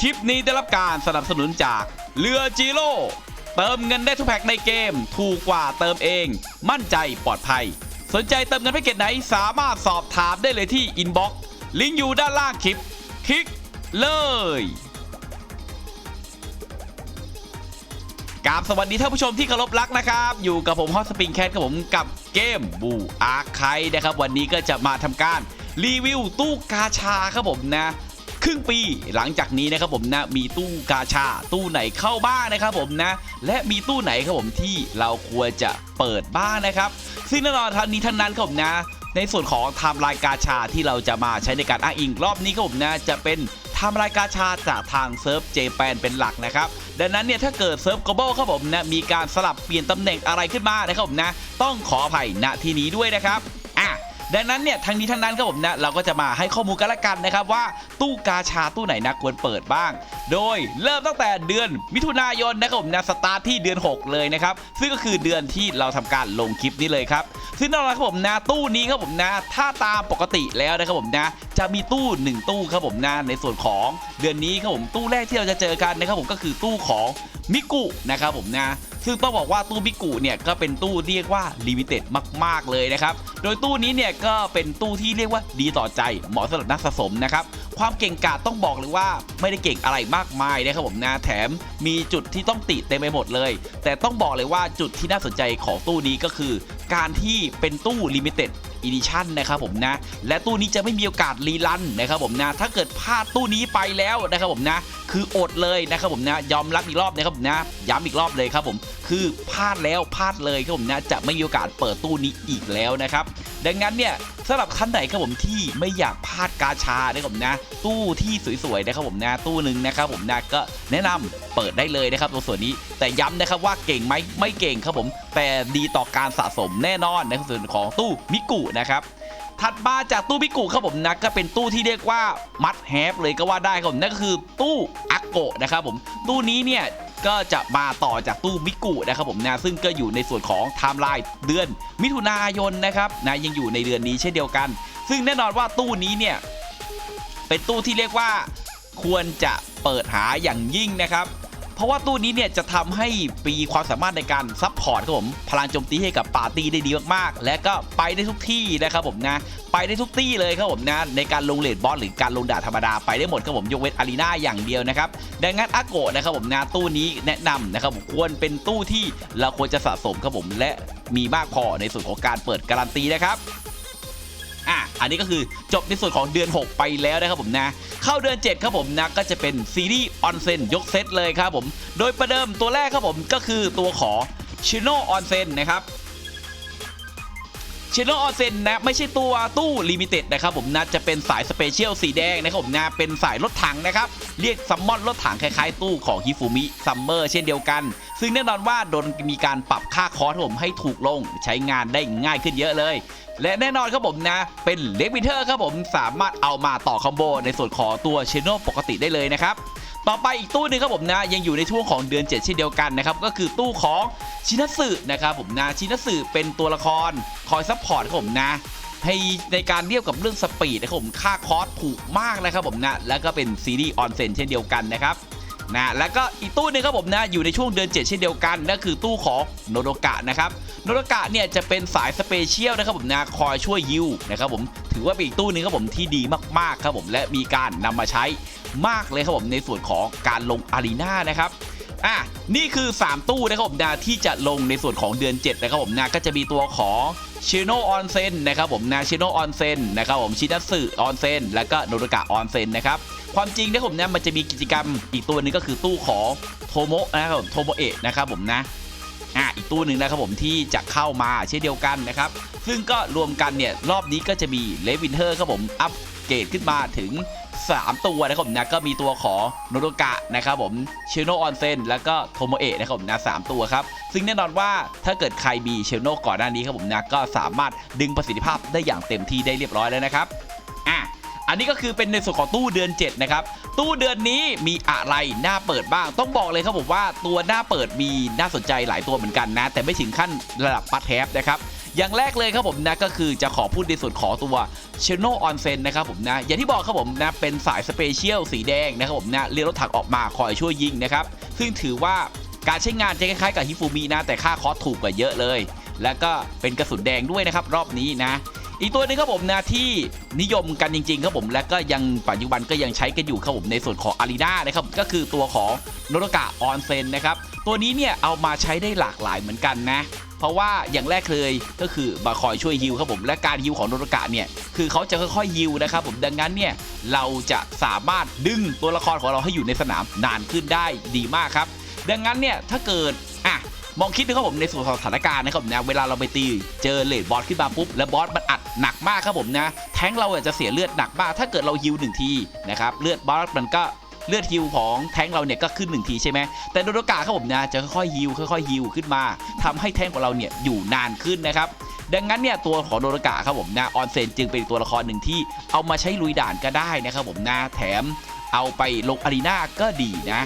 คลิปนี้ได้รับการสนับสนุนจากเรือจีโร่เติมเงินได้ทุกแพ็คในเกม ถูกกว่าเติมเอง มั่นใจปลอดภัย สนใจเติมเงินแพ็กเกจไหนสามารถสอบถามได้เลยที่อินบ็อกซ์ลิงก์อยู่ด้านล่างคลิป คลิกเลย กราบสวัสดีท่านผู้ชมที่เคารพรักนะครับ อยู่กับผมฮอตสปริงแคทกับผมกับเกมบูอาร์ไคนะครับ วันนี้ก็จะมาทำการรีวิวตู้กาชาครับผมนะ ครึ่งปีหลังจากนี้นะครับผมนะมีตู้กาชาตู้ไหนเข้าบ้างนะครับผมนะ และมีตู้ไหนครับผมที่เราควรจะเปิดบ้างนะครับซึ่งแน่นอนทันนี้ท่านนั้นครับผมนะในส่วนของไทม์ไลน์กาชาที่เราจะมาใช้ในการอ้างอิงรอบนี้ครับผมนะจะเป็นทม์ไลน์กาชาจากทางเซิร์ฟเจแปนเป็นหลักนะครับ ดังนั้นเนี่ยถ้าเกิดเซิร์ฟ global ครับผมนะมีการสลับเปลี่ยนตำแหน่งอะไรขึ้นมานะครับผมนะ ต้องขออภัยณที่นี้ด้วยนะครับ ดังนั้นเนี่ยทั้งนี้ทั้งนั้นครับผมนะเราก็จะมาให้ข้อมูลกันละกันนะครับว่าตู้กาชาตู้ไหนนะควรเปิดบ้าง โดยเริ่มตั้งแต่เดือนมิถุนายนนะครับผมนะสตาร์ทที่เดือน 6 เลยนะครับซึ่งก็คือเดือนที่เราทำการลงคลิปนี้เลยครับซึ่งแน่นอนครับผมนะตู้นี้ครับผมนะถ้าตามปกติแล้วนะครับผมนะจะมีตู้ 1 ตู้ครับผมนะในส่วนของเดือนนี้ครับผมตู้แรกที่เราจะเจอกันนะครับผมก็คือตู้ของมิกุนะครับผมนะซึ่งต้องบอกว่าตู้บิกุเนี่ยก็เป็นตู้เรียกว่าลิมิเต็ดมาก ๆ เลยนะครับ โดยตู้นี้เนี่ยก็เป็นตู้ที่เรียกว่าดีต่อใจเหมาะสำหรับนักสะสมนะครับ ความเก่งกาจต้องบอกเลยว่าไม่ได้เก่งอะไรมากมายนะครับผมนะแถมมีจุดที่ต้องติเต็มไปหมดเลย แต่ต้องบอกเลยว่าจุดที่น่าสนใจของตู้นี้ก็คือ การที่เป็นตู้ลิมิเต็ด อีดิชั่นนะครับผมนะ และตู้นี้จะไม่มีโอกาสรีลันนะครับผมนะ ถ้าเกิดพลาดตู้นี้ไปแล้วนะครับผมนะ คืออดเลยนะครับผมนะ ยอมรับอีกรอบนะครับผมนะ ย้ำอีกรอบเลยครับผม คือพลาดแล้วพลาดเลยครับผมนะ จะไม่มีโอกาสเปิดตู้นี้อีกแล้วนะครับ ดังนั้นเนี่ยสำหรับท่านไหนครับผมที่ไม่อยากพลาดกาชานะครับผมนะ ตู้ที่สวยๆนะครับผมนะตู้หนึ่งนะครับผมนะก็แนะนำเปิดได้เลยนะครับตัวส่วนนี้แต่ย้ำนะครับว่าเก่งไหมไม่เก่งครับผม แต่ดีต่อการสะสมแน่นอนในส่วนของตู้มิกุนะครับถัดมาจากตู้มิกุครับผมนะก็เป็นตู้ที่เรียกว่ามัดแฮปเลยก็ว่าได้ครับผมนั่นก็คือตู้อักโกะนะครับผมตู้นี้เนี่ยก็จะมาต่อจากตู้มิกุนะครับผมนะซึ่งก็อยู่ในส่วนของไทม์ไลน์เดือนมิถุนายนนะครับนะยังอยู่ในเดือนนี้เช่นเดียวกัน ซึ่งแน่นอนว่าตู้นี้เนี่ยเป็นตู้ที่เรียกว่าควรจะเปิดหาอย่างยิ่งนะครับ เพราะว่าตู้นี้เนี่ยจะทำให้ปีความสามารถในการซับพอร์ตครับผมพลังโจมตีให้กับปาร์ตี้ได้ดีมากๆ และก็ไปได้ทุกที่นะครับผมนะไปได้ทุกที่เลยครับผมนะในการลงเลดบอสหรือการลงด่าธรรมดาไปได้หมดครับผมยกเว้นอารีนาอย่างเดียวนะครับดังนั้นอาโกะนะครับผมนะตู้นี้แนะนำนะครับผมควรเป็นตู้ที่เราควรจะสะสมครับผมและมีมากพอในส่วนของการเปิดการันตีนะครับ อันนี้ก็คือจบในส่วนของเดือน 6 ไปแล้วนะครับผมนะ เข้าเดือน 7 ครับผมนะ ก็จะเป็นซีรีส์ออนเซนยกเซตเลยครับผม โดยประเดิมตัวแรกครับผมก็คือตัวของชิโนออนเซนนะครับ ชิโนออเซนนะไม่ใช่ตัวตู้ลิมิเต็ดนะครับผมนะจะเป็นสายสเปเชียลสีแดงนะครับผมนะเป็นสายรถถังนะครับ เรียกซัมมอนรถถังคล้ายๆ ตู้ของฮิฟูมิซัมเมอร์เช่นเดียวกัน ซึ่งแน่นอนว่าโดนมีการปรับค่าคอร์สผมให้ถูกลงใช้งานได้ง่ายขึ้นเยอะเลยและแน่นอนครับผมนะ เป็นเล็กวิเทอร์ครับผมสามารถเอามาต่อคอมโบในส่วนของตัวเชโนปกติได้เลยนะครับ ต่อไปอีกตู้หนึงครับผมนะยังอยู่ในช่วงของเดือน 7 เช่นเดียวกันนะครับก็คือตู้ของชินัสึนะครับผมนะชินัสึเป็นตัวละครคอยซัพพอร์ตครับผมนะให้ในการเรียบกับเรื่องสปีดนะครับผมค่าคอสถูกมากนะครับผมนะแล้วก็เป็นซีรีส์ออนเซนเช่นเดียวกันนะครับ นะแล้วก็อีกตู้หนึงครับผมนะอยู่ในช่วงเดือน 7 เช่นเดียวกันนั่นคือตู้ของโนโดกะนะครับโนโดกะเนี่ยจะเป็นสายสเปเชียลนะครับผมนะคอยช่วยยิวนะครับผมถือว่าเป็นอีกตู้หนึงครับผมที่ดีมากๆครับผมและมีการนำมาใช้มากเลยครับผมในส่วนของการลงอารีนานะครับอะนี่คือ 3 ตู้นะครับผมนะที่จะลงในส่วนของเดือน 7 นะครับผมนะก็จะมีตัวของชิโนออนเซนนะครับผมนะชิโนออนเซนนะครับผมชินัสึออนเซนแล้วก็โนโดกะออนเซนนะครับ ความจริงนะผมนะมันจะมีกิจกรรมอีกตัวหนึงก็คือตู้ของโทโมะนะครับผมโทโมเอะนะครับผมนะอะอีกตู้หนึ่งนะครับผมที่จะเข้ามาเช่นเดียวกันนะครับ ซึ่งก็รวมกันเนี่ยรอบนี้ก็จะมีเลวินเทอร์ครับผมอัปเกรดขึ้นมาถึง 3 ตัวนะครับผมนะก็มีตัวของโนโดกะนะครับผมเชโนออนเซนแล้วก็โทโมเอะนะครับผมนะสามตัวครับ ซึ่งแน่นอนว่าถ้าเกิดใครมีเชโนก่อนหน้านี้ครับผมนะก็สามารถดึงประสิทธิภาพได้อย่างเต็มที่ได้เรียบร้อยแล้วนะครับ อันนี้ก็คือเป็นในส่วนของตู้เดือน 7 นะครับ ตู้เดือนนี้มีอะไรน่าเปิดบ้าง ต้องบอกเลยครับผมว่าตัวหน้าเปิดมีน่าสนใจหลายตัวเหมือนกันนะ แต่ไม่ถึงขั้นระดับปัดแทบนะครับอย่างแรกเลยครับผมนะก็คือจะขอพูดในส่วนของตัวเชโนออนเซนนะครับผมนะอย่างที่บอกครับผมนะเป็นสายสเปเชียลสีแดงนะครับผมนะเรียกรถถังออกมาคอยช่วยยิงนะครับซึ่งถือว่าการใช้งานจะคล้ายๆกับฮิฟูมินะแต่ค่าคอสถูกกว่าเยอะเลย แล้วก็เป็นกระสุนแดงด้วยนะครับรอบนี้นะ อีกตัวนึงครับผมนะที่นิยมกันจริงๆครับผมและก็ยังปัจจุบันก็ยังใช้กันอยู่ครับผมในส่วนของอารีนานะครับก็คือตัวของโนรกะออนเซนนะครับตัวนี้เนี่ยเอามาใช้ได้หลากหลายเหมือนกันนะเพราะว่าอย่างแรกเลยก็คือมาคอยช่วยฮิวครับผมและการฮิวของโนรกะเนี่ยคือเขาจะค่อยๆฮิวนะครับผมดังนั้นเนี่ยเราจะสามารถดึงตัวละครของเราให้อยู่ในสนามนานขึ้นได้ดีมากครับ ดังนั้นเนี่ยถ้าเกิดอะมองคิดดูครับผมในส่วนของสถานการณ์นะครับนะเวลาเราไปตีเจอเลดบอสขึ้นมาปุ๊บแล้วบอสมันอัดหนักมากครับผมนะ แทงเราจะเสียเลือดหนักมาก ถ้าเกิดเราฮิวหนึ่งทีนะครับเลือดบอสมันก็เลือดฮิวของแทงเราเนี่ยก็ขึ้นหนึ่งทีใช่ไหมแต่โดโดกาครับผมนะจะค่อยๆฮิวค่อยๆฮิวขึ้นมาทำให้แทงของเราเนี่ยอยู่นานขึ้นนะครับดังนั้นเนี่ยตัวของโดรกะครับผมนะออนเซนจึงเป็นตัวละครหนึ่งที่เอามาใช้ลุยด่านก็ได้นะครับผมนะแถมเอาไปลงอารีนาก็ดีนะ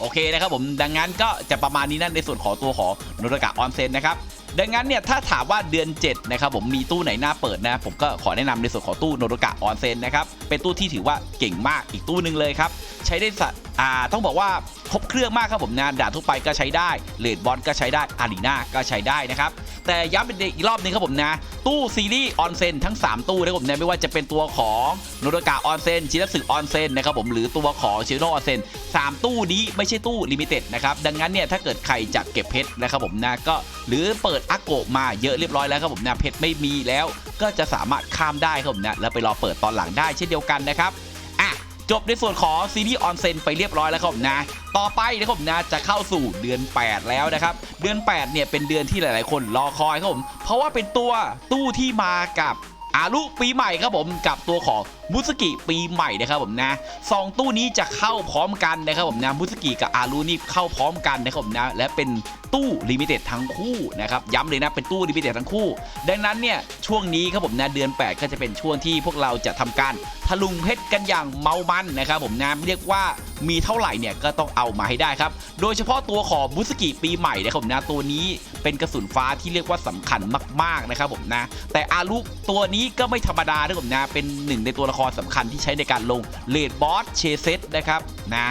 โอเคนะครับผมดังนั้นก็จะประมาณนี้นั่นในส่วนของตัวของโนรกะออนเซนนะครับ ดังนั้นเนี่ยถ้าถามว่าเดือน 7 นะครับผมมีตู้ไหนน่าเปิดนะ ผมก็ขอแนะนำในส่วนของตู้โนรกะออนเซนนะครับ เป็นตู้ที่ถือว่าเก่งมากอีกตู้หนึ่งเลยครับ ใช้ได้สัอ่าต้องบอกว่าครบเครื่องมากครับผมนะด่านทั่วไปก็ใช้ได้เลดบอลก็ใช้ได้อารีนาก็ใช้ได้นะครับ แต่ย้ำเป็นอีกรอบหนึงครับผมนะ ตู้ซีรีส์ออนเซนทั้ง 3 ตู้นะครับผมนะไม่ว่าจะเป็นตัวของโนรกะออนเซนชินัสึออนเซนนะครับผมหรือตัวของชิโนออนเซนสามตู้นี้ไม่ใช่ตู้ลิมิเต็ดนะครับดังนั้นเนี่ยถ้าเกิดใครจะเก็บเพชรนะครับผมนะก็หรือเปิดอาโกะมาเยอะเรียบร้อยแล้วครับผมนะเพชรไม่มีแล้ว ก็จะสามารถข้ามได้ครับผมนะแล้วไปรอเปิดตอนหลังได้เช่นเดียวกันนะครับ จบในส่วนของซีรีส์ออนเซนไปเรียบร้อยแล้วครับผมนะ ต่อไปนะครับผมนะจะเข้าสู่เดือน 8 แล้วนะครับ เดือน 8 เนี่ยเป็นเดือนที่หลาย ๆ คนรอคอยครับผม เพราะว่าเป็นตัวตู้ที่มากับอารุปีใหม่ครับผมกับตัวของ มุสกิปีใหม่นะครับผมนะสองตู้นี้จะเข้าพร้อมกันนะครับผมนะมุสกิกับอารุนี่เข้าพร้อมกันนะครับผมนะและเป็นตู้ลิมิเต็ดทั้งคู่นะครับย้ำเลยนะเป็นตู้ลิมิเต็ดทั้งคู่ ดังนั้นเนี่ยช่วงนี้ครับผมนะเดือน 8 ก็จะเป็นช่วงที่พวกเราจะทำการทะลุงเพชรกันอย่างเมามันนะครับผมนะเรียกว่ามีเท่าไหร่เนี่ยก็ต้องเอามาให้ได้ครับ โดยเฉพาะตัวของบุสกิปีใหม่นะครับผมนะตัวนี้เป็นกระสุนฟ้าที่เรียกว่าสำคัญมากๆนะครับผมนะแต่อารุตัวนี้ก็ไม่ธรรมดานะครับผมนะเป็นหนึ่งในตัวละครสำคัญที่ใช้ในการลงเลดบอสเชเซตนะครับนะ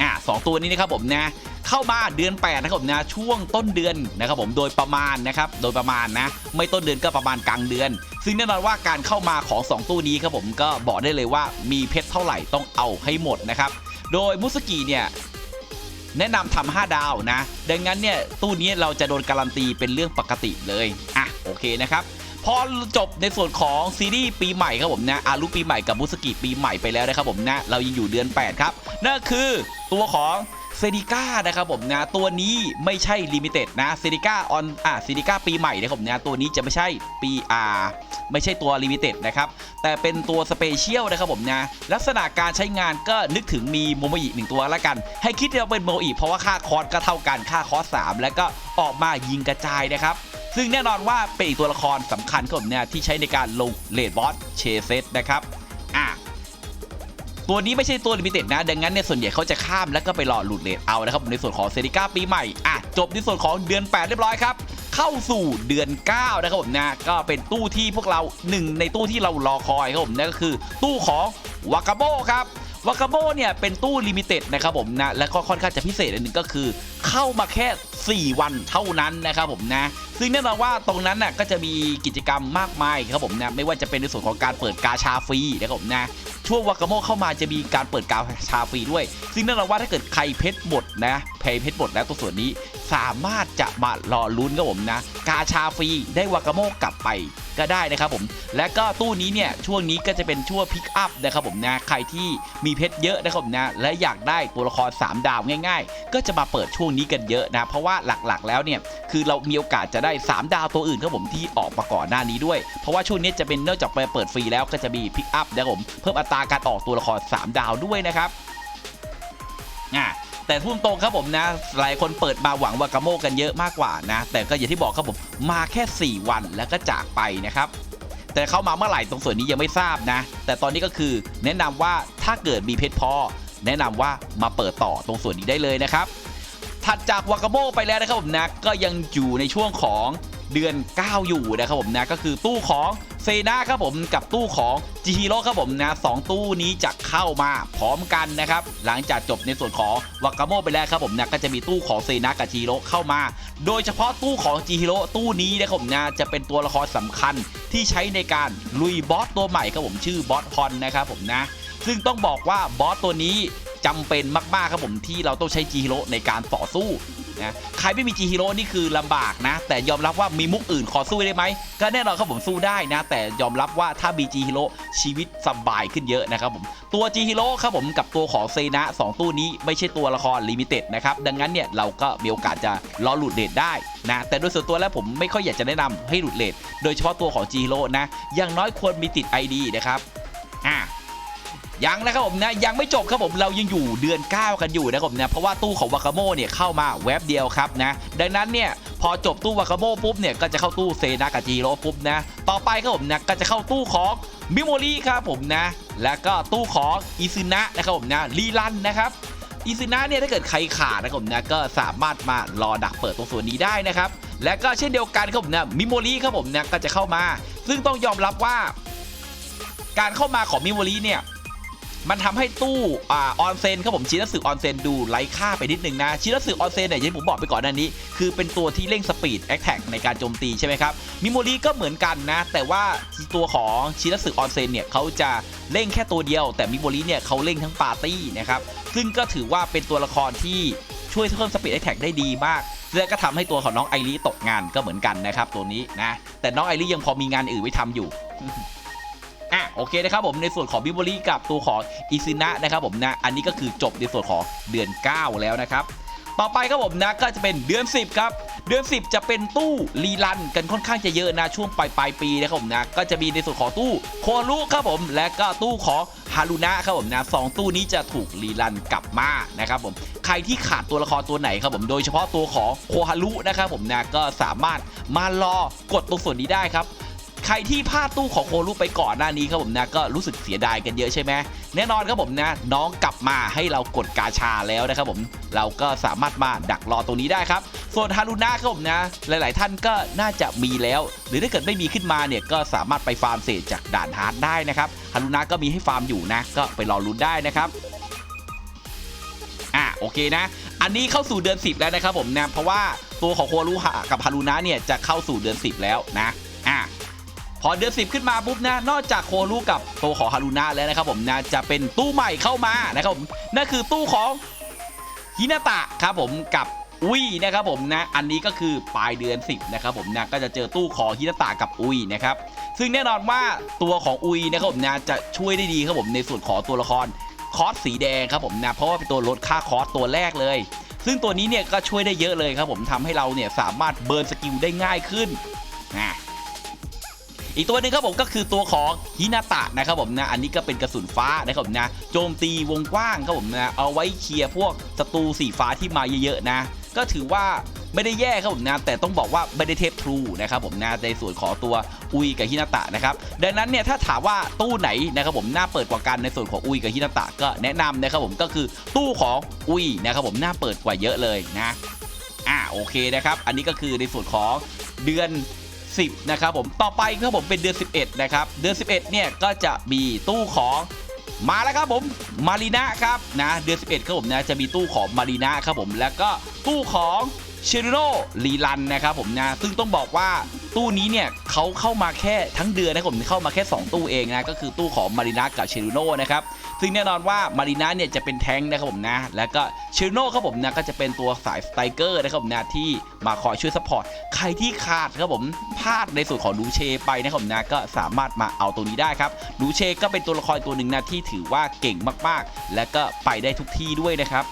อะสองตัวนี้นะครับผมนะเข้ามาเดือน8นะครับผมนะช่วงต้นเดือนนะครับผมโดยประมาณนะครับโดยประมาณนะไม่ต้นเดือนก็ประมาณกลางเดือน ซึ่งแน่นอนว่าการเข้ามาของ 2 ตู้นี้ครับผมก็บอกได้เลยว่ามีเพชรเท่าไหร่ต้องเอาให้หมดนะครับโดยมุสกิเนี่ยแนะนำทำ5ดาวนะ ดังนั้นเนี่ยตู้นี้เราจะโดนการันตีเป็นเรื่องปกติเลย อะโอเคนะครับ พอจบในส่วนของซีรีส์ปีใหม่ครับผมนะอารุปีใหม่กับมุสกิปีใหม่ไปแล้วนะครับผมนะเรายังอยู่เดือน 8 ครับ นั่นคือตัวของเซดิก้านะครับผมนะตัวนี้ไม่ใช่ลิมิเต็ดนะเซดิก้าออนอะเซดิก้าปีใหม่นะครับผมนะตัวนี้จะไม่ใช่ปีอาไม่ใช่ตัวลิมิเต็ดนะครับแต่เป็นตัวสเปเชียลนะครับผมนะลักษณะการใช้งานก็นึกถึงมีโมโมอิหนึ่งตัวละกัน ให้คิดว่าเป็นโมโมอิเพราะว่าค่าคอร์สก็เท่ากันค่าคอร์ส3แล้วก็ออกมายิงกระจายนะครับ ซึ่งแน่นอนว่าเป็นอีกตัวละครสำคัญครับผมเนี่ยที่ใช้ในการลงเลดบอสเชเซตนะครับอะตัวนี้ไม่ใช่ตัวลิมิเต็ดนะ ดังนั้นเนี่ยส่วนใหญ่เขาจะข้ามแล้วก็ไปรอหลุดเลทเอานะครับในส่วนของเซริก้าปีใหม่อะจบในส่วนของเดือน 8 เรียบร้อยครับ เข้าสู่เดือน 9 นะครับผมนะก็เป็นตู้ที่พวกเราหนึ่งในตู้ที่เรารอคอยครับผมนั่นก็คือ ตู้ของวากาโบครับวากาโบเนี่ยเป็นตู้ลิมิเต็ดนะครับผมนะและก็ค่อนข้างจะพิเศษอันหนึ่งก็คือ เข้ามาแค่ 4 วันเท่านั้นนะครับผมนะซึ่งแน่นอนว่าตรงนั้นน่ะก็จะมีกิจกรรมมากมายครับผมนะไม่ว่าจะเป็นในส่วนของการเปิดกาชาฟรีนะครับผมนะช่วงวากาโมเข้ามาจะมีการเปิดกาชาฟรีด้วย ซึ่งแน่นอนว่าถ้าเกิดใครเพชรหมดนะเพย์เพชรหมดแล้วตัวส่วนนี้สามารถจะมารอลุ้นครับผมนะ กาชาฟรีได้วากาโมกลับไปก็ได้นะครับผม และก็ตู้นี้เนี่ยช่วงนี้ก็จะเป็นช่วงพิกอัพนะครับผมนะใครที่มีเพชรเยอะนะครับผมนะและอยากได้ตัวละคร 3 ดาวง่าย ๆ ก็จะมาเปิดช่วงนี้กันเยอะนะเพราะว่าหลักๆแล้วเนี่ยคือเรามีโอกาสจะได้ 3 ดาวตัวอื่นครับผมที่ออกมาก่อนหน้านี้ด้วย เพราะว่าช่วงนี้จะเป็นเนื่องจากไปเปิดฟรีแล้วก็จะมีพิกอัพนะครับผมเพิ่มอัตราการออกตัวละคร 3 ดาวด้วยนะครับอะแต่ทุ่มตรงครับผมนะหลายคนเปิดมาหวังวากาโมกันเยอะมากกว่านะ แต่ก็อย่างที่บอกครับผมมาแค่ 4 วันแล้วก็จากไปนะครับแต่เข้ามาเมื่อไหร่ตรงส่วนนี้ยังไม่ทราบนะ แต่ตอนนี้ก็คือแนะนำว่าถ้าเกิดมีเพชรพอ แนะนำว่ามาเปิดต่อตรงส่วนนี้ได้เลยนะครับ ถัดจากวากาโมไปแล้วนะครับผมนะก็ยังอยู่ในช่วงของเดือน 9 อยู่นะครับผมนะก็คือตู้ของเซนะครับผมกับตู้ของจิฮิโร่ครับผมนะสองตู้นี้จะเข้ามาพร้อมกันนะครับ หลังจากจบในส่วนของวากาโมไปแล้วครับผมนะก็จะมีตู้ของเซนะกับจิฮิโร่เข้ามา โดยเฉพาะตู้ของจิฮิโร่ตู้นี้นะครับผมนะจะเป็นตัวละครสำคัญที่ใช้ในการลุยบอสตัวใหม่ครับผมชื่อบอสฮอนนะครับผมนะซึ่งต้องบอกว่าบอสตัวนี้ จำเป็นมากๆครับผมที่เราต้องใช้จีฮิโร่ในการต่อสู้นะใครไม่มีจีฮิโร่นี่คือลำบากนะ แต่ยอมรับว่ามีมุกอื่นขอสู้ได้ไหมก็แน่นอนครับผมสู้ได้นะ แต่ยอมรับว่าถ้ามีจีฮิโร่ชีวิตสบายขึ้นเยอะนะครับผมตัวจีฮิโร่ครับผมกับตัวของเซนะสองตู้นี้ไม่ใช่ตัวละครลิมิเต็ดนะครับดังนั้นเนี่ยเราก็มีโอกาสจะรอหลุดเลทได้นะแต่โดยส่วนตัวแล้วผมไม่ค่อยอยากจะแนะนำให้หลุดเลทโดยเฉพาะตัวของจีฮิโร่นะอย่างน้อยควรมีติด ID นะครับอ่า ยังนะครับผมนะยังไม่จบครับผมเรายังอยู่เดือน 9 กันอยู่นะครับผมนะเพราะว่าตู้ของวากาโมเนี่ยเข้ามาแว็บเดียวครับนะดังนั้นเนี่ยพอจบตู้วากาโมปุ๊บเนี่ยก็จะเข้าตู้เซนากาจิโร่ปุ๊บนะต่อไปครับผมนะก็จะเข้าตู้ของมิโมรีครับผมนะ แล้วก็ตู้ของอิซึนะนะครับผมนะรีลันนะครับอิซึนะเนี่ยถ้าเกิดใครขาดนะครับผมนะก็สามารถมารอดักเปิดตรงส่วนนี้ได้นะครับและก็เช่นเดียวกันครับผมนะมิโมรีครับผมนะก็จะเข้ามา ซึ่งต้องยอมรับว่า การเข้ามาของมิโมรีเนี่ย มันทำให้ตู้อ่าออนเซนครับผมชินัสึออนเซนดูไร้ค่าไปนิดนึงนะชินัสึออนเซนเนี่ยอย่างที่ผมบอกไปก่อนหน้านี้ คือเป็นตัวที่เร่งสปีดแอคแท็กในการโจมตีใช่ไหมครับมิโมรีก็เหมือนกันนะ แต่ว่าตัวของชินัสึออนเซนเนี่ยเขาจะเร่งแค่ตัวเดียว แต่มิโมรีเนี่ยเขาเร่งทั้งปาร์ตี้นะครับซึ่งก็ถือว่าเป็นตัวละครที่ช่วยเพิ่มสปีดแอคแท็กได้ดีมากและก็ทำให้ตัวของน้องไอริตกงานก็เหมือนกันนะครับตัวนี้นะแต่น้องไอริยังพอมีงานอื่นไว้ทำอยู่ อะโอเคนะครับผมในส่วนของบิบลีกับตัวของอิซินะนะครับผมนะอันนี้ก็คือจบในส่วนของเดือน 9 แล้วนะครับต่อไปครับผมนะก็จะเป็นเดือน 10 ครับ เดือน 10 จะเป็นตู้รีลันกันค่อนข้างจะเยอะนะช่วงปลายปลายปีนะครับผมนะก็จะมีในส่วนของตู้โครุครับผมและก็ตู้ของฮารุนะครับผมนะสองตู้นี้จะถูกรีลันกลับมานะครับผมใครที่ขาดตัวละครตัวไหนครับผมโดยเฉพาะตัวของโคฮารุนะครับผมนะก็สามารถมารอกดตรงส่วนนี้ได้ครับ ใครที่พลาดตู้ของโครุไปก่อนหน้านี้ครับผมนะก็รู้สึกเสียดายกันเยอะใช่ไหมแน่นอนครับผมนะน้องกลับมาให้เรากดกาชาแล้วนะครับผมเราก็สามารถมาดักรอตรงนี้ได้ครับ ส่วนฮารุนะครับผมนะ หลาย ๆ ท่านก็น่าจะมีแล้ว หรือถ้าเกิดไม่มีขึ้นมาเนี่ยก็สามารถไปฟาร์มเศษจากด่านฮาร์ดได้นะครับฮารุนะก็มีให้ฟาร์มอยู่นะก็ไปรอลุ้นได้นะครับอะโอเคนะ อันนี้เข้าสู่เดือน 10 แล้วนะครับผมนะเพราะว่าตัวของโครุหะกับฮารุนะเนี่ยจะเข้าสู่เดือน 10 แล้วนะ พอเดือน10 ขึ้นมาปุ๊บนะนอกจากโครุกับตัวของฮารุนะแล้วนะครับผมนะจะเป็นตู้ใหม่เข้ามานะครับผมนั่นคือตู้ของฮินาตะครับผมกับอุ้ยนะครับผมนะอันนี้ก็คือปลายเดือน 10นะครับผมนะก็จะเจอตู้ของฮินาตะกับอุ้ยนะครับซึ่งแน่นอนว่าตัวของอุ้ยนะครับผมนะจะช่วยได้ดีครับผมในส่วนของตัวละครคอสสีแดงครับผมนะเพราะว่าเป็นตัวลดค่าคอสตัวแรกเลย ซึ่งตัวนี้เนี่ยก็ช่วยได้เยอะเลยครับผมทำให้เราเนี่ยสามารถเบิร์นสกิลได้ง่ายขึ้นนะ อีกตัวหนึงครับผมก็คือตัวของฮินาตะนะครับผมนะอันนี้ก็เป็นกระสุนฟ้านะครับผมนะโจมตีวงกว้างครับผมนะเอาไว้เคลียร์พวกศัตรูสีฟ้าที่มาเยอะๆนะ ก็ถือว่าไม่ได้แย่ครับผมนะแต่ต้องบอกว่าไม่ได้เทพทรูนะครับผมนะในส่วนของตัวอุยกับฮินาตะนะครับดังนั้นเนี่ยถ้าถามว่าตู้ไหนนะครับผมน่าเปิดกว่ากันในส่วนของอุยกับฮินาตะก็แนะนำนะครับผมก็คือตู้ของอุยนะครับผมน่าเปิดกว่าเยอะเลยนะอ่าโอเคนะครับอันนี้ก็คือในส่วนของเดือน 10 นะครับผมต่อไปครับผมเป็นเดือน 11 นะครับ เดือน 11 เนี่ยก็จะมีตู้ของมาแล้วครับผมมารีนาครับนะเดือน 11 ครับผมนะจะมีตู้ของมารีนาครับผมแล้วก็ตู้ของ เชริโนรีลันนะครับผมนะซึ่งต้องบอกว่าตู้นี้เนี่ยเขาเข้ามาแค่ทั้งเดือนนะครับผมเข้ามาแค่ 2 ตู้เองนะก็คือตู้ของมารีนากับเชริโนนะครับซึ่งแน่นอนว่ามารีนาเนี่ยจะเป็นแทงค์นะครับผมนะแล้วก็เชริโนครับผมนะก็จะเป็นตัวสายสไตรเกอร์นะครับผมนะที่มาคอยช่วยซัพพอร์ตใครที่ขาดครับผมพลาดในส่วนของดูเชไปนะครับผมนะก็สามารถมาเอาตัวนี้ได้ครับดูเชก็เป็นตัวละครตัวหนึ่งนะที่ถือว่าเก่งมากๆ และก็ไปได้ทุกที่ด้วยนะครับ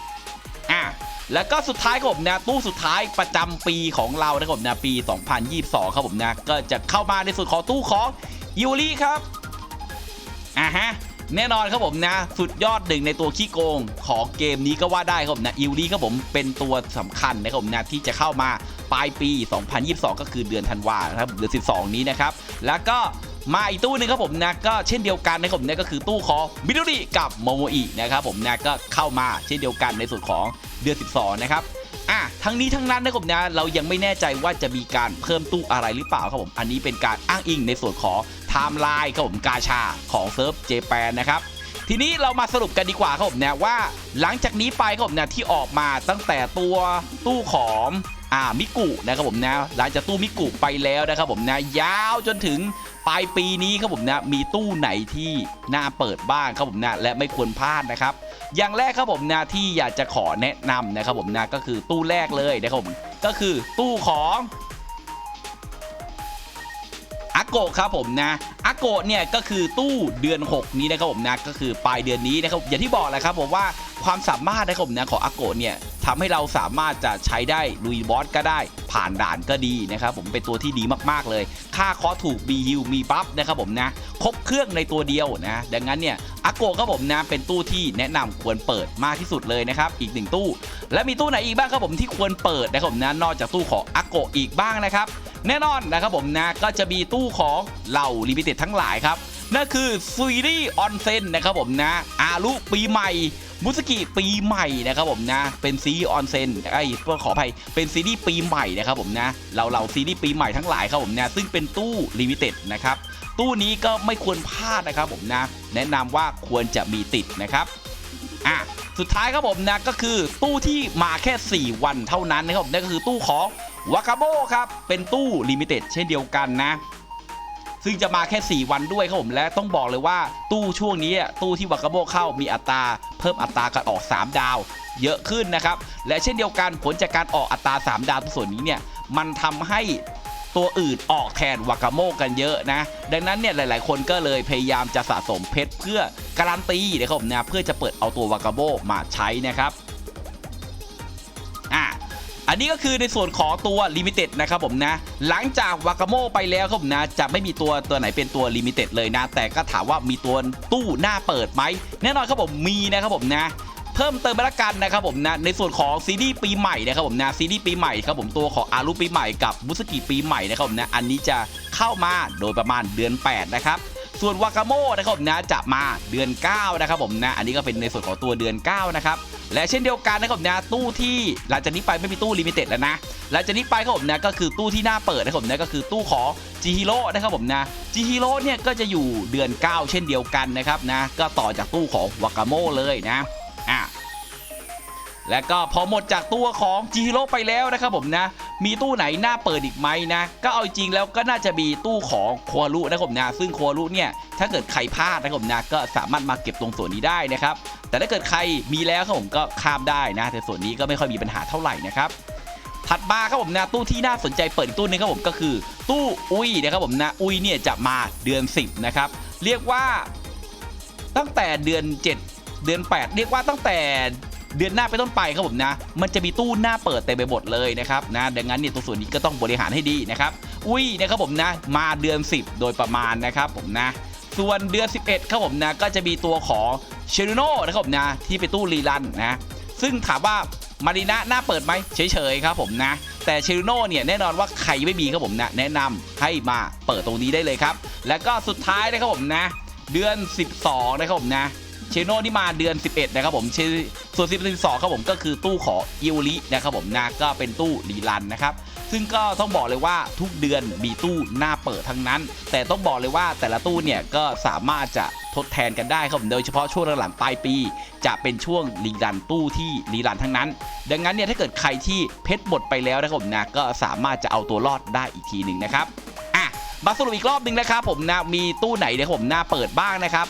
อะ แล้วก็สุดท้ายครับผมนะตู้สุดท้ายประจำปีของเรานะครับผมนะปี 2022 ครับผมนะก็จะเข้ามาในส่วนของตู้ของยูริครับอ่าฮะแน่นอนครับผมนะ สุดยอดหนึ่งในตัวขี้โกงของเกมนี้ก็ว่าได้ครับผมนะยูริครับผมเป็นตัวสำคัญนะครับผมนะที่จะเข้ามาปลายปี 2022 ก็คือเดือนธันวาครับเดือน 12 นี้นะครับ แล้วก็ มาอีกตู้หนึงครับผมนะก็เช่นเดียวกันนะครับผมนะก็คือตู้ของมิโดริกับโมโมอินะครับผมนะก็เข้ามาเช่นเดียวกันในส่วนของเดือน 12 นะครับอะทั้งนี้ทั้งนั้นนะครับผมนะเรายังไม่แน่ใจว่าจะมีการเพิ่มตู้อะไรหรือเปล่าครับผมอันนี้เป็นการอ้างอิงในส่วนของไทม์ไลน์ครับผมกาชาของเซิร์ฟเจแปนนะครับทีนี้เรามาสรุปกันดีกว่าครับผมนะว่า หลังจากนี้ไปครับผมนะที่ออกมาตั้งแต่ตัวตู้ของ อ่ามิกุนะครับผมนะหลังจากตู้มิกุไปแล้วนะครับผมนะยาวจนถึงปลายปีนี้ครับผมนะมีตู้ไหนที่น่าเปิดบ้างครับผมนะและไม่ควรพลาดนะครับ อย่างแรกครับผมนะที่อยากจะขอแนะนำนะครับผมนะก็คือตู้แรกเลยนะครับผมก็คือตู้ของ โกะครับผมนะอาโกะเนี่ยก็คือตู้เดือน 6 นี้นะครับผมนะก็คือปลายเดือนนี้นะครับอย่างที่บอกแหละครับผมว่าความสามารถนะครับผมนะของอาโกะเนี่ยทำให้เราสามารถจะใช้ได้ลุยบอสก็ได้ ผ่านด่านก็ดีนะครับผมเป็นตัวที่ดีมากๆเลย ค่าคอถูกบีฮิวมีบัฟนะครับผมนะครบเครื่องในตัวเดียวนะดังนั้นเนี่ยอาโกะครับผมนะเป็นตู้ที่แนะนำควรเปิดมากที่สุดเลยนะครับอีกหนึ่งตู้ และมีตู้ไหนอีกบ้างครับผมที่ควรเปิดนะครับผมนะนอกจากตู้ของอาโกะอีกบ้างนะครับ แน่นอนนะครับผมนะก็จะมีตู้ของเหล่าลิมิเต็ดทั้งหลายครับนั่นคือซีรีส์ออนเซนนะครับผมนะอารุปีใหม่มุสกิปีใหม่นะครับผมนะ เป็นซีรีส์ออนเซนไอ้ก็ขออภัยเป็นซีรีส์ปีใหม่นะครับผมนะเราเราซีรีส์ปีใหม่ทั้งหลายครับผมนะซึ่งเป็นตู้ลิมิเต็ดนะครับตู้นี้ก็ไม่ควรพลาดนะครับผมนะ แนะนำว่าควรจะมีติดนะครับอะสุดท้ายครับผมนะก็คือตู้ที่มาแค่ 4 วันเท่านั้นนะครับผมนั่นก็คือตู้ของ วากาโบครับ เป็นตู้ลิมิเต็ดเช่นเดียวกันนะ ซึ่งจะมาแค่ 4 วันด้วยครับผมและต้องบอกเลยว่าตู้ช่วงนี้ตู้ที่วากาโบเข้ามีอัตรา เพิ่มอัตราการออก 3 ดาว เยอะขึ้นนะครับ และเช่นเดียวกันผลจากการออกอัตรา 3 ดาวตัวส่วนนี้เนี่ยมันทำให้ตัวอื่นออกแทนวากาโมกันเยอะนะ ดังนั้นเนี่ยหลาย ๆ คนก็เลยพยายามจะสะสมเพชรเพื่อการันตีนะครับผมนะเพื่อจะเปิดเอาตัววากาโมมาใช้นะครับ อันนี้ก็คือในส่วนของตัวลิมิเต็ดนะครับผมนะ หลังจากวากาโมไปแล้วครับผมนะ จะไม่มีตัวตัวไหนเป็นตัวลิมิเต็ดเลยนะ แต่ก็ถามว่ามีตัวตู้หน้าเปิดไหมแน่นอนครับผมมีนะครับผมนะเพิ่มเติมไปละกันนะครับผมนะในส่วนของซีรีส์ปีใหม่นะครับผมนะซีรีส์ปีใหม่ครับผมตัวของอารุปีใหม่กับมุสกิปีใหม่นะครับผมนะอันนี้จะเข้ามาโดยประมาณเดือน 8 นะครับ ส่วนวากาโมนะครับผมนะจะมาเดือน 9 นะครับผมนะ อันนี้ก็เป็นในส่วนของตัวเดือน 9 นะครับ และเช่นเดียวกันนะครับผมนะตู้ที่หลังจากนี้ไปไม่มีตู้ลิมิเต็ดแล้วนะหลังจากนี้ไปครับผมนะก็คือตู้ที่น่าเปิดนะครับผมนะก็คือตู้ของจีฮิโร่นะครับผมนะจีฮิโร่เนี่ยก็จะอยู่เดือน 9 เช่นเดียวกันนะครับนะก็ต่อจากตู้ของวากาโมเลยนะอะและก็พอหมดจากตัวของจีโร่ไปแล้วนะครับผมนะ มีตู้ไหนน่าเปิดอีกไหมนะ ก็เอาจริงแล้วก็น่าจะมีตู้ของโควารุนะครับผมนะซึ่งโควารุเนี่ยถ้าเกิดใครพลาดนะครับผมนะก็สามารถมาเก็บตรงส่วนนี้ได้นะครับแต่ถ้าเกิดใครมีแล้วครับผมก็ข้ามได้นะ แต่ส่วนนี้ก็ไม่ค่อยมีปัญหาเท่าไหร่นะครับถัดมาครับผมนะตู้ที่น่าสนใจเปิดตู้นึงครับผมก็คือ ตู้อุ้ยนะครับผมนะอุ้ยเนี่ยจะมาเดือน 10นะครับเรียกว่าตั้งแต่เดือน 7 เดือน 8 เรียกว่าตั้งแต่ เดือนหน้าไปต้นไปครับผมนะ มันจะมีตู้หน้าเปิดเต็มไปหมดเลยนะครับนะดังนั้นเนี่ยตัวส่วนนี้ก็ต้องบริหารให้ดีนะครับอุ้ยนะครับผมนะ มาเดือน 10 โดยประมาณนะครับผมนะ ส่วนเดือน 11ครับผมนะก็จะมีตัวของเชโนนะครับผมนะที่เป็นตู้รีรันนะซึ่งถามว่ามารีนะหน้าเปิดไหมเฉยๆครับผมนะแต่เชลูโนเนี่ยแน่นอนว่าใครไม่มีครับผมนะแนะนำให้มาเปิดตรงนี้ได้เลยครับ แล้วก็สุดท้ายนะครับผมนะ เดือน 12นะครับผมนะ เชโน่ที่มาเดือน 11 นะครับผมชื่อส่วน12ครับผมก็คือตู้ของอิวลินะครับผมนะก็เป็นตู้รีรันนะครับซึ่งก็ต้องบอกเลยว่าทุกเดือนมีตู้หน้าเปิดทั้งนั้น แต่ต้องบอกเลยว่าแต่ละตู้เนี่ยก็สามารถจะทดแทนกันได้ครับผมโดยเฉพาะช่วงหลังๆปลายปี จะเป็นช่วงรีรันตู้ที่รีรันทั้งนั้น ดังนั้นเนี่ยถ้าเกิดใครที่เพชรหมดไปแล้วนะครับผมนะก็สามารถจะเอาตัวรอดได้อีกทีหนึ่งนะครับอะมาสรุปอีกรอบหนึ่งนะครับผมนะมีตู้ไหนนะครับผมหน้าเปิดบ้างนะครับ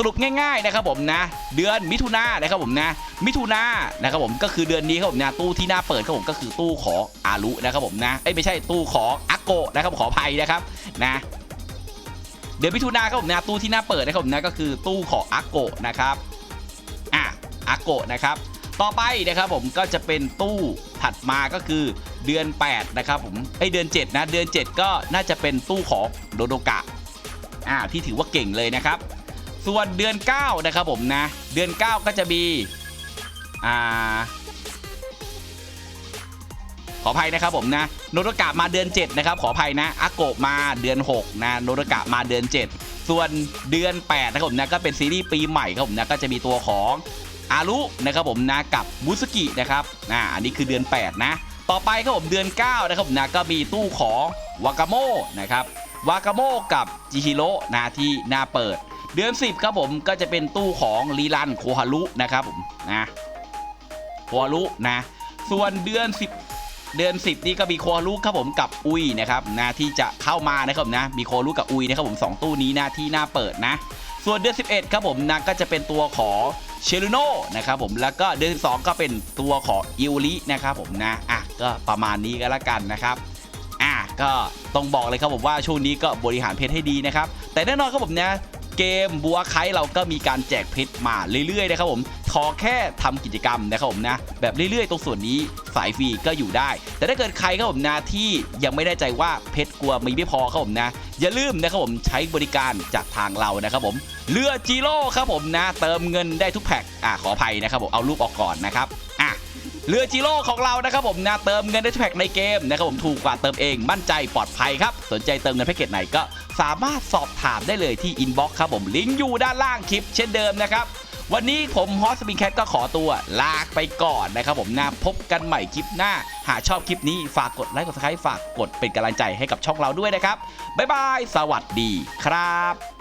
สรุปง่ายๆนะครับผมนะ เดือนมิถุนานะครับผมนะ มิถุนานะครับผมก็คือเดือนนี้ครับผมนะตู้ที่น่าเปิดครับผมก็คือตู้ของอารุนะครับผมนะเอ้ยไม่ใช่ตู้ของอาโกะนะครับขออภัยนะครับนะเดือนมิถุนาครับผมนะตู้ที่น่าเปิดนะครับผมนะก็คือตู้ของอาโกะนะครับอะอาโกะนะครับต่อไปนะครับผมก็จะเป็นตู้ถัดมาก็คือเดือน 8 นะครับผมไอเดือน 7 นะ เดือน 7 ก็น่าจะเป็นตู้ของโดโดกะอ่าที่ถือว่าเก่งเลยนะครับ ส่วนเดือน 9 นะครับผมนะ เดือน 9 ก็จะมีอ่าขออภัยนะครับผมนะโนโดกะมาเดือน 7 นะครับ ขออภัยนะอาโกะมาเดือน 6 นะโนโดกะมาเดือน 7 ส่วนเดือน 8 นะครับผมนะก็เป็นซีรีส์ปีใหม่ครับผมนะก็จะมีตัวของอารุนะครับผมนะกับบุสกินะครับอ่าอันนี้คือเดือน 8 นะ ต่อไปครับผมเดือน 9 นะครับผมนะก็มีตู้ของวากาโมนะครับวากาโมกับจิฮิโร่นะที่หน้าเปิด เดือน 10 ครับผมก็จะเป็นตู้ของรีรันโคฮารุนะครับผมนะโคฮารุนะ ส่วนเดือน 10 เดือน 10 นี่ก็มีโคฮารุครับผมกับอุยนะครับนะที่จะเข้ามานะครับผมนะมีโคฮารุกับอุยนะครับผมสองตู้นี้นะที่หน้าเปิดนะ ส่วนเดือน 11 ครับผมนะก็จะเป็นตัวของเชลูโนนะครับผมแล้วก็เดือน12ก็เป็นตัวของอิวรินะครับผมนะอะก็ประมาณนี้ก็แล้วกันนะครับอะก็ต้องบอกเลยครับผมว่าช่วงนี้ก็บริหารเพชรให้ดีนะครับแต่แน่นอนครับผมนะ เกมบัวไคเราก็มีการแจกเพชรมาเรื่อยๆนะครับผมขอแค่ทำกิจกรรมนะครับผมนะแบบเรื่อยๆ ตรงส่วนนี้สายฟรีก็อยู่ได้ แต่ถ้าเกิดใครครับผมนะที่ยังไม่แน่ใจว่าเพชรกลัวมีไม่พอครับผมนะ อย่าลืมนะครับผมใช้บริการจากทางเรานะครับผมเรือจีโร่ครับผมนะ เติมเงินได้ทุกแพ็คอะขออภัยนะครับผมเอารูปออกก่อนนะครับ เรือจีโร่ของเรานะครับผมนะเติมเงินได้ทุกแพ็คในเกมนะครับผมถูกกว่าเติมเองมั่นใจปลอดภัยครับ สนใจเติมเงินแพ็กเกจไหนก็สามารถสอบถามได้เลยที่อินบ็อกซ์ครับผมลิงก์อยู่ด้านล่างคลิปเช่นเดิมนะครับวันนี้ผมฮอสปินแคทก็ขอตัวลากไปก่อนนะครับผมนะพบกันใหม่คลิปหน้า หากชอบคลิปนี้ฝากกดไลค์กดซับสไครต์ฝากกดเป็นกำลังใจให้กับช่องเราด้วยนะครับ บ๊ายบาย สวัสดีครับ